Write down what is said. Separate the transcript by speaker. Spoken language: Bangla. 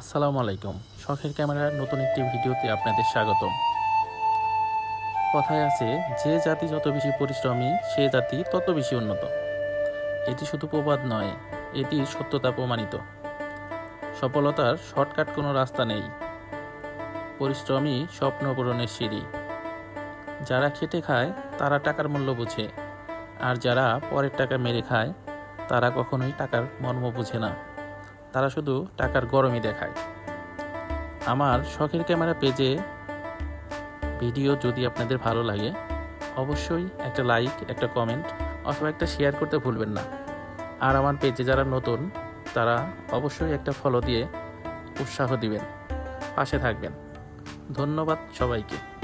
Speaker 1: আসসালামু আলাইকুম। শখের ক্যামেরার নতুন একটি ভিডিওতে আপনাদের স্বাগতম। কথায় আছে, যে জাতি যত বেশি পরিশ্রমী, সে জাতি তত বেশি উন্নত। এটি শুধু প্রবাদ নয়, এটি সত্যতা প্রমাণিত। সফলতার শর্টকাট কোনো রাস্তা নেই। পরিশ্রমী স্বপ্ন পূরণের সিঁড়ি। যারা খেটে খায়, তারা টাকার মূল্য বোঝে। আর যারা পরের টাকা মেরে খায়, তারা কখনোই টাকার মর্ম বোঝে না। তারা শুধু টাকার গরমই দেখায়। আমার শখের ক্যামেরা পেজে ভিডিও যদি আপনাদের ভালো লাগে, অবশ্যই একটা লাইক, একটা কমেন্ট অথবা একটা শেয়ার করতে ভুলবেন না। আর আমার পেজে যারা নতুন, তারা অবশ্যই একটা ফলো দিয়ে উৎসাহ দিবেন। পাশে থাকবেন। ধন্যবাদ সবাইকে।